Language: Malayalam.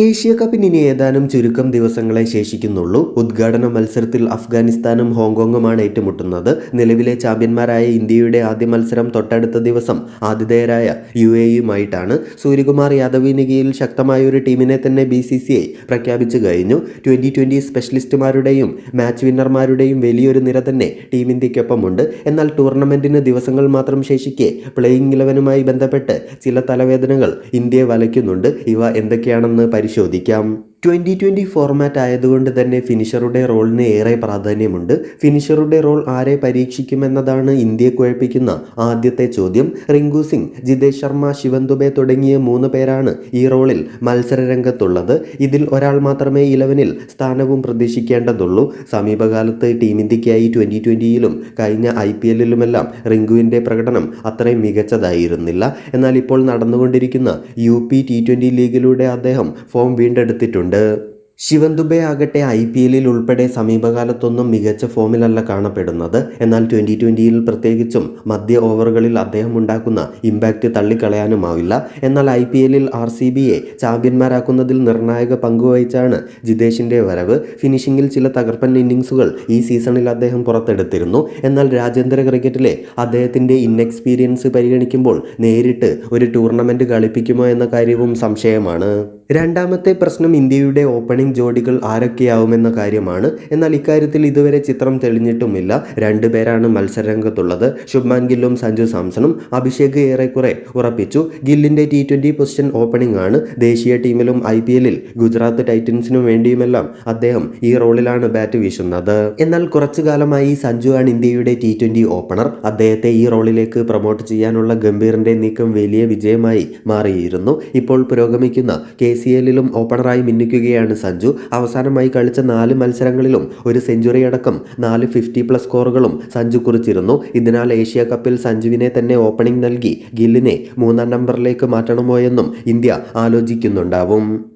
ഏഷ്യ കപ്പിന് ഇനി ഏതാനും ചുരുക്കം ദിവസങ്ങളെ ശേഷിക്കുന്നുള്ളൂ. ഉദ്ഘാടന മത്സരത്തിൽ അഫ്ഗാനിസ്ഥാനും ഹോങ്കോങ്ങുമാണ് ഏറ്റുമുട്ടുന്നത്. നിലവിലെ ചാമ്പ്യന്മാരായ ഇന്ത്യയുടെ ആദ്യ മത്സരം തൊട്ടടുത്ത ദിവസം ആതിഥേയരായ യു എയുമായിട്ടാണ് സൂര്യകുമാർ യാദവിന് കീഴിൽ ശക്തമായ ഒരു ടീമിനെ തന്നെ ബി സി സി ഐ പ്രഖ്യാപിച്ചു കഴിഞ്ഞു. ട്വന്റി ട്വന്റി സ്പെഷ്യലിസ്റ്റുമാരുടെയും മാച്ച് വിന്നർമാരുടെയും വലിയൊരു നിര തന്നെ ടീം ഇന്ത്യക്കൊപ്പമുണ്ട് എന്നാൽ ടൂർണമെന്റിന് ദിവസങ്ങൾ മാത്രം ശേഷിക്കെ പ്ലേയിങ് ഇലവനുമായി ബന്ധപ്പെട്ട് ചില തലവേദനകൾ ഇന്ത്യയെ വലയ്ക്കുന്നുണ്ട്. ഇവ എന്തൊക്കെയാണെന്ന് പരിശോധിക്കാം. ട്വന്റി ട്വന്റി ഫോർമാറ്റ് ആയതുകൊണ്ട് തന്നെ ഫിനിഷറുടെ റോളിന് ഏറെ പ്രാധാന്യമുണ്ട്. ഫിനിഷറുടെ റോൾ ആരെ പരീക്ഷിക്കുമെന്നതാണ് ഇന്ത്യയെ കുഴപ്പിക്കുന്ന ആദ്യത്തെ ചോദ്യം. റിങ്കു സിംഗ് ജിതേഷ് ശർമ്മ ശിവൻ ദുബെ തുടങ്ങിയ മൂന്ന് പേരാണ് ഈ റോളിൽ മത്സരരംഗത്തുള്ളത്. ഇതിൽ ഒരാൾ മാത്രമേ ഇലവനിൽ സ്ഥാനവും പ്രതീക്ഷിക്കേണ്ടതുള്ളൂ. സമീപകാലത്ത് ടീം ഇന്ത്യക്കായി ട്വന്റി ട്വന്റിയിലും കഴിഞ്ഞ ഐ പി എല്ലിലുമെല്ലാം റിങ്കുവിന്റെ പ്രകടനം അത്രയും മികച്ചതായിരുന്നില്ല. എന്നാൽ ഇപ്പോൾ നടന്നുകൊണ്ടിരിക്കുന്ന യു പി ടി ട്വന്റി ലീഗിലൂടെ അദ്ദേഹം ഫോം വീണ്ടെടുത്തിട്ടുണ്ട്. ശിവൻ ദുബെ ആകട്ടെ ഐ പി എല്ലിൽ ഉൾപ്പെടെ സമീപകാലത്തൊന്നും മികച്ച ഫോമിലല്ല കാണപ്പെടുന്നത്. എന്നാൽ ട്വന്റി ട്വന്റിയിൽ പ്രത്യേകിച്ചും മധ്യ ഓവറുകളിൽ അദ്ദേഹം ഉണ്ടാക്കുന്ന ഇമ്പാക്റ്റ് തള്ളിക്കളയാനുമാവില്ല. എന്നാൽ ഐ പി എല്ലിൽ ആർ സി ബിയെ ചാമ്പ്യന്മാരാക്കുന്നതിൽ നിർണായക പങ്കുവഹിച്ചാണ് ജിതേഷിന്റെ വരവ്. ഫിനിഷിംഗിൽ ചില തകർപ്പൻ ഇന്നിങ്സുകൾ ഈ സീസണിൽ അദ്ദേഹം പുറത്തെടുത്തിരുന്നു. എന്നാൽ രാജ്യാന്തര ക്രിക്കറ്റിലെ അദ്ദേഹത്തിന്റെ ഇൻഎക്സ്പീരിയൻസ് പരിഗണിക്കുമ്പോൾ നേരിട്ട് ഒരു ടൂർണമെന്റ് കളിപ്പിക്കുമോ എന്ന കാര്യവും സംശയമാണ്. രണ്ടാമത്തെ പ്രശ്നം ഇന്ത്യയുടെ ഓപ്പണിംഗ് ജോഡികൾ ആരൊക്കെയാവുമെന്ന കാര്യമാണ്. എന്നാൽ ഇക്കാര്യത്തിൽ ഇതുവരെ ചിത്രം തെളിഞ്ഞിട്ടുമില്ല. രണ്ടുപേരാണ് മത്സരരംഗത്തുള്ളത്. ശുഭ്മാൻ ഗില്ലും സഞ്ജു സാംസണും അഭിഷേക് ഏറെക്കുറെ ഉറപ്പിച്ചു. ഗില്ലിന്റെ ടി ട്വന്റി പൊസിഷൻ ഓപ്പണിംഗ് ആണ്. ദേശീയ ടീമിലും ഐ പി എല്ലിൽ ഗുജറാത്ത് ടൈറ്റൻസിനും വേണ്ടിയുമെല്ലാം അദ്ദേഹം ഈ റോളിലാണ് ബാറ്റ് വീശുന്നത്. എന്നാൽ കുറച്ചു കാലമായി സഞ്ജു ആണ് ഇന്ത്യയുടെ ടി ട്വന്റി ഓപ്പണർ അദ്ദേഹത്തെ ഈ റോളിലേക്ക് പ്രൊമോട്ട് ചെയ്യാനുള്ള ഗംഭീറിന്റെ നീക്കം വലിയ വിജയമായി മാറിയിരുന്നു. ഇപ്പോൾ പുരോഗമിക്കുന്ന കെ സി എല്ലിലും ഓപ്പണറായി മിന്നിക്കുകയാണ് സഞ്ജു. അവസാനമായി കളിച്ച നാല് മത്സരങ്ങളിലും ഒരു സെഞ്ചുറി അടക്കം നാല് ഫിഫ്റ്റി പ്ലസ് സ്കോറുകളും സഞ്ജു കുറിച്ചിരുന്നു. ഇതിനാൽ ഏഷ്യ കപ്പിൽ സഞ്ജുവിനെ തന്നെ ഓപ്പണിംഗ് നൽകി ഗില്ലിനെ മൂന്നാം നമ്പറിലേക്ക് മാറ്റണമോ എന്നും ഇന്ത്യ ആലോചിക്കുന്നുണ്ടാവും.